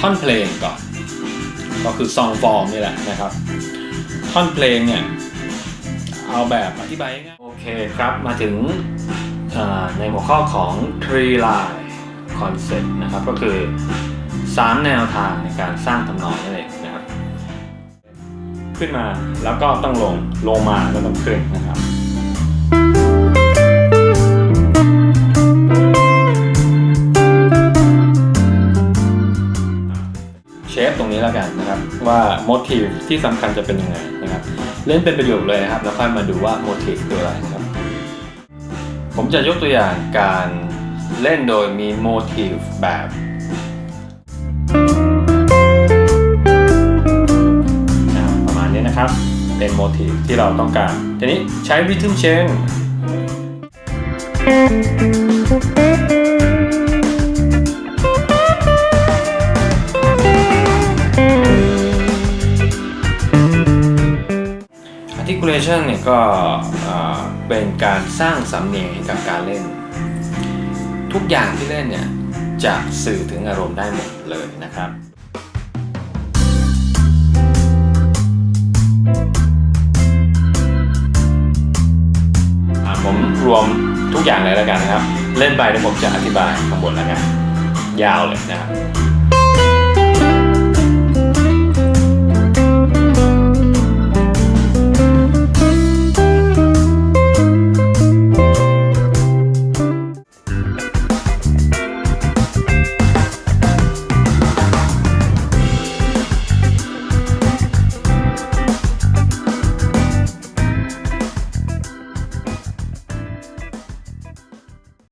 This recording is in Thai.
ท่อนเพลงก่อน ก็คือซองฟอร์มนี่แหละนะครับ ท่อนเพลงเนี่ยเอาแบบอธิบายง่ายโอเคครับมาถึงในหัวข้อของ tree line concept นะครับก็คือ 3 แนวทางในการสร้างทำนองนั่นเองนะครับ ขึ้นมาแล้วก็ต้องลงลงมาแล้วต้องขึ้นนะครับ ฟตรงนี้แล้วกันนะครับ ว่าโมทีฟที่สำคัญจะเป็นยังไงนะครับเล่นเป็นประโยคเลยนะครับแล้วค่อยมาดูว่าโมทีฟคืออะไรนะครับ ผมจะยกตัวอย่างการเล่นโดยมีโมทีฟแบบประมาณนี้นะครับเป็นโมทีฟที่เราต้องการทีนี้ใช้ rhythm chain อาร์ติคูเชัน เนี่ยก็เป็นการสร้างสำเนียงกับการเล่น ทุกอย่างที่เล่นเนี่ยจะสื่อถึงอารมณ์ได้หมดเลยนะครับผมรวมทุกอย่างเลยแล้วกันนะครับ เล่นไปเดี๋ยวผมจะอธิบายข้างบนแล้วกันยาวเลยนะครับ